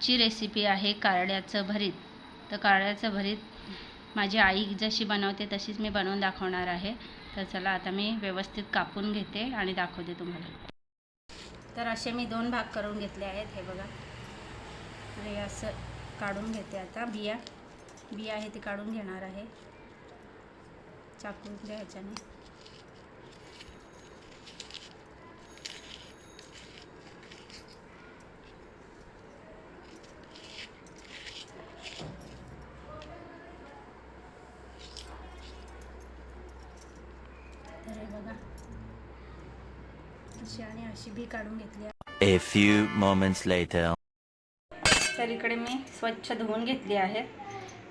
आजची रेसिपी आहे कारळ्याचं भरीत. तर कारळ्याचं भरीत माझी आई जशी बनवते तशीच मी बनवून दाखवणार आहे. तर चला आता मी व्यवस्थित कापून घेते आणि दाखवते तुम्हाला. तर असे मी दोन भाग करून घेतले आहेत. हे बघा. आणि असं काढून घेते आता बिया. बिया आहे ती काढून घेणार आहे. चाकूच्या ह्याच्याने तर हे बघा अशी आणि अशी बी काढून घेतली आहे. A few moments later. तर इकडे मी स्वच्छ धुवून घेतली आहे.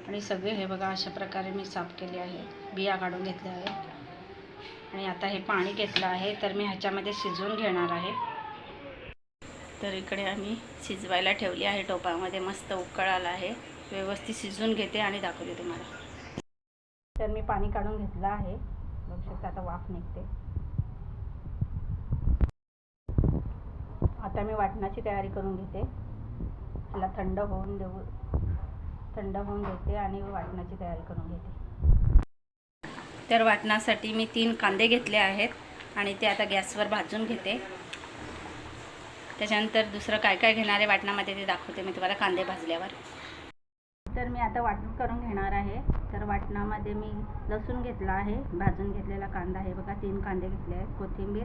आणि सगळे हे बघा अशा प्रकारे मी साफ केले आहे. बिया काढून घेतल्या आहेत. आणि आता हे पाणी घेतलं आहे तर मी ह्याच्यामध्ये शिजवून घेणार आहे. तर इकडे आम्ही शिजवायला ठेवली आहे. टोपामध्ये मस्त उकळ आला आहे. व्यवस्थित शिजवून घेते आणि दाखवते तुम्हाला. तर मी पाणी काढून घेतलं आहे. बघू शकता आता वाफ निघते. आता मी वाटणाची तयारी करून घेते. त्याला थंड होऊन देऊ थंड होऊन देते आणि वाटणाची तयारी करून घेते. तर वाटणासाठी मी तीन कांदे घेतले आहेत आणि ते आता गॅसवर भाजून घेते. त्याच्यानंतर दुसरं काय काय घेणार आहे वाटणामध्ये ते दाखवते मी तुम्हाला कांदे भाजल्यावर. तर मी आता वाटण करून घेणार आहे. तर वाटणामध्ये मी लसूण घेतला आहे भाजून घेतलेला कांदा आहे. बघा तीन कांदे घेतले आहेत कोथिंबीर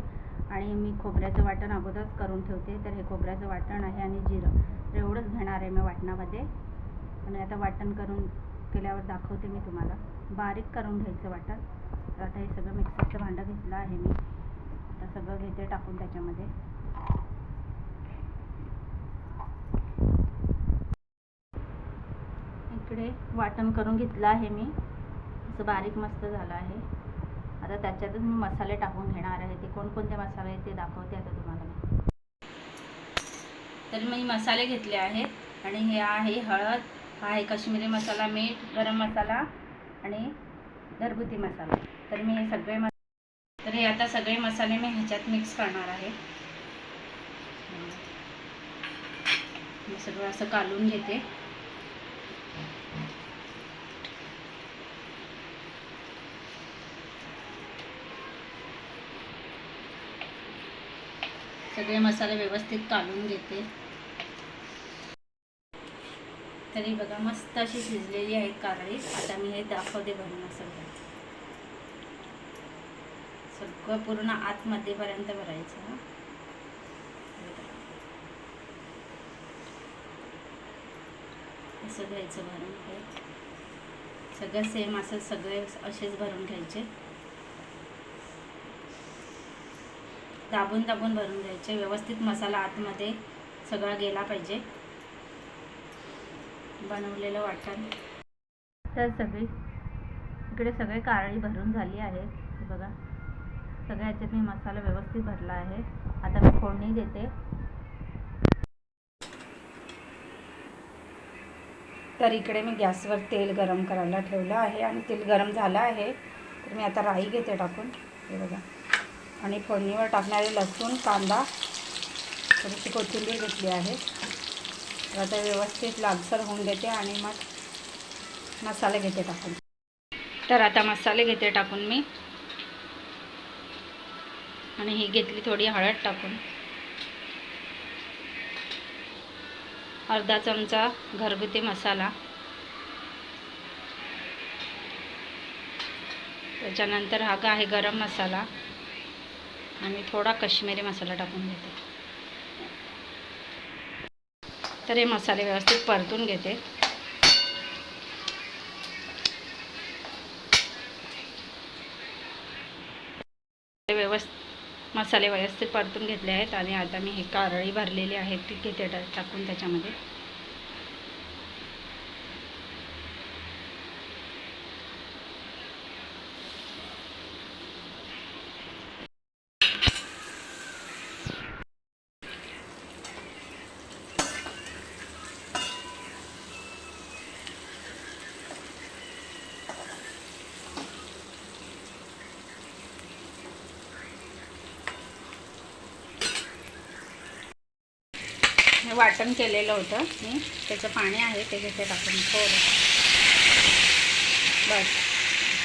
आणि मी खोबऱ्याचं वाटण अगोदरच करून ठेवते. तर हे खोबऱ्याचं वाटण आहे आणि जिरं. तर एवढंच घेणार आहे मी वाटणामध्ये. आणि आता वाटण करून केल्यावर दाखवते मी तुम्हाला. बारीक करून घ्यायचं वाटण. तर आता हे सगळं मिक्सरचं भांडं घेतलं आहे मी. आता सगळं घेते टाकून त्याच्यामध्ये. इकडे वाटण करून घेतलं आहे मी. असं बारीक मस्त झालं आहे. आता त्याच्यातच मी मसाले टाकून घेणार आहे. ते कोणकोणते मसाले आहेत ते दाखवते आता तुम्हाला मी. तर मी मसाले घेतले आहेत आणि हे आहे हळद हा आहे काश्मीरी मसाला मीठ गरम मसाला आणि घरगुती मसाला. तर मी हे सगळे मस तर हे आता सगळे मसाले मी ह्याच्यात मिक्स करणार आहे. मी सगळं असं कालून घेते. सगळे मसाले व्यवस्थित काढून घेते. तरी बघा मस्त अशी शिजलेली आहे कारळी. आता मी हे दाखवते भरून सगळं सगळं पूर्ण आतमध्येपर्यंत भरायचं असं घ्यायचं भरून सगळं सेम असं सगळे असेच भरून घ्यायचे. दाबून दाबून भरून द्यायचे. व्यवस्थित मसाला आतमध्ये सगळा गेला पाहिजे. बनवलेलं वाटण. तर सगळी इकडे सगळे कारळी भरून झाली आहे बघा. सगळ्या ह्याच्यात मी मसाला व्यवस्थित भरला आहे. आता मी फोडणी देते. तर इकडे मी गॅसवर तेल गरम करायला ठेवलं आहे आणि तेल गरम झालं आहे. तर मी आता राई घेते टाकून. हे बघा. आणि फोडणीवर टाकणारे लसूण कांदा थोडीशी कोथिंबीर घेतली आहे. तर आता व्यवस्थित लालसर होऊन देते आणि मग मसाले घेते टाकून. तर आता मसाले घेते टाकून मी. आणि ही घेतली थोडी हळद टाकून. अर्धा चमचा घरगुती मसाला. त्याच्यानंतर हा का आहे गरम मसाला. आणि थोडा काश्मीरी मसाला टाकून घेते. तर हे मसाले व्यवस्थित परतून घेते. व्यवस्थित मसाले व्यवस्थित परतून घेतले आहेत आणि आता मी हे कारळी भरलेली आहेत ती घेते टाकून त्याच्यामध्ये. हे वाटण केलेलं होतं. मी त्याचं पाणी आहे ते घेते टाकून. थोडं. बस.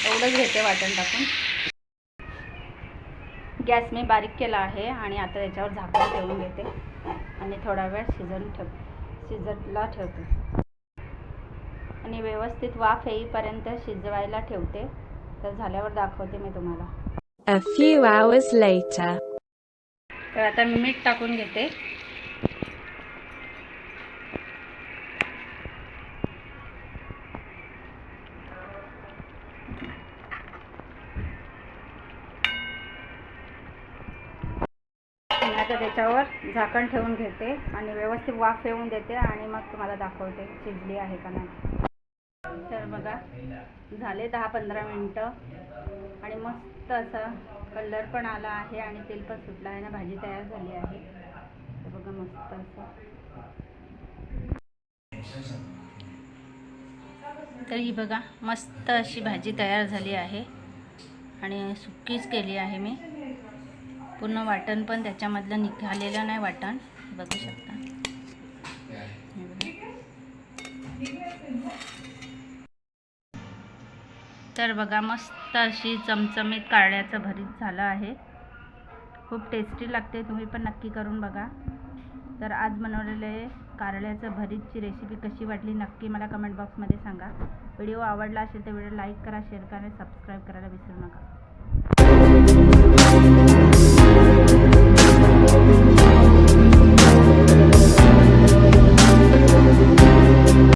एवढंच घेते वाटण टाकून. गॅस मी बारीक केला आहे आणि आता त्याच्यावर झाकण ठेवून घेते. आणि थोडा वेळ शिजवून ठेव शिजतला ठेवते. आणि व्यवस्थित वाफ येईपर्यंत शिजवायला ठेवते. तर झाल्यावर दाखवते मी तुम्हाला. A few hours later. तर आता मी मीठ टाकून घेते. आता त्याच्यावर झाकण ठेवून घेते आणि व्यवस्थित वाफ येऊन देते आणि मग तुम्हाला दाखवते शिजली आहे का नाही. तर बघा झाले दहा पंधरा मिनटं आणि मस्त असा कलर पण आला आहे आणि तेल पण सुटलं आहे ना भाजी तयार झाली आहे. तर बघा मस्त असं. तर ही बघा मस्त अशी भाजी तयार झाली आहे आणि सुक्कीच केली आहे मी. पूर्ण वाटण पण त्याच्यामधलं निघालेलं नाही वाटण. बघू शकता. तर बघा मस्त अशी चमचमीत कारळ्याचं भरीत झालं आहे. खूप टेस्टी लागते तुम्ही पण नक्की करून बघा. तर आज बनवलेले कारळ्याचं भरीतची रेसिपी कशी वाटली नक्की मला कमेंट बॉक्समध्ये सांगा. व्हिडिओ आवडला असेल तर व्हिडिओ लाईक करा शेअर करा आणि सबस्क्राईब करायला विसरू नका.